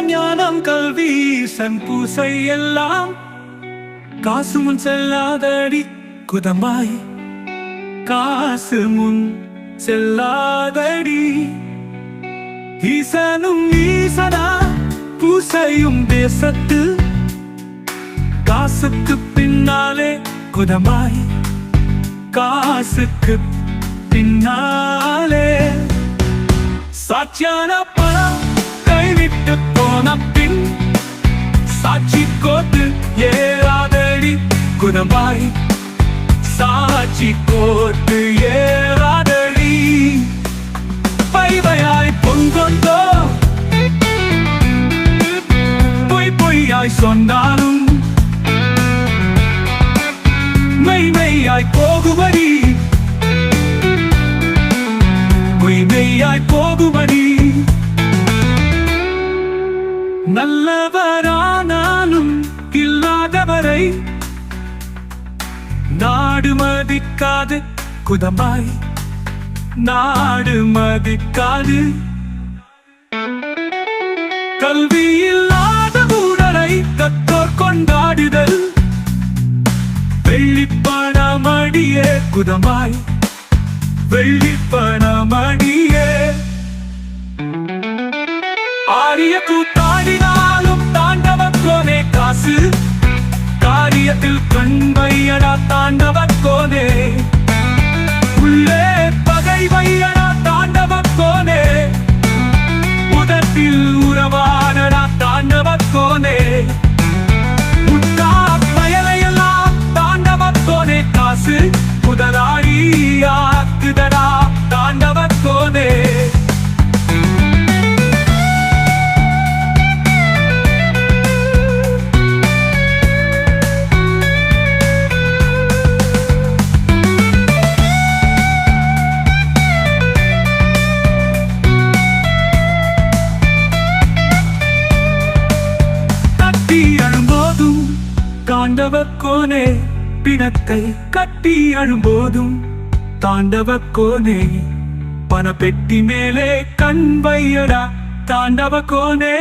ஞானம் கல்வி சன் பூசை எல்லாம். காசு முன் செல்லாதடி குதமாய் காசு முன் செல்லாதடி. ஈசனும் ஈசனா பூசையும் தேசத்து. காசுக்கு பின்னாலே குதமாய் காசுக்கு பின்னாலே. சாட்சியான பணம் ஏறாதடி குதமாய் சாட்சி கோட்டு ஏறாதடி. பைவையாய் பொங்கொண்டோ? பொய் பொய்யாய் சொன்னாலும் மெய் மெய்யாய் போகுமடி மதிக்காது. குதமாய் நாடு மதிக்காது. கல்வி இல்லாத ஊழலை கத்தோர் கொண்டாடுதல் வெள்ளிப்பணமடியே குதமாய் வெள்ளிப்பணமடியே ஆரிய கூத்தாடினாலும் தாண்டவக்கோனே காசு. காரியத்தில் கண்மையடா தாண்டவ imaginei தாண்டவக்கோனே பிணத்தை கட்டி அழும்போதும் தாண்டவக்கோனே பணப்பெட்டி மேலே கண் வையடா தாண்டவ கோனே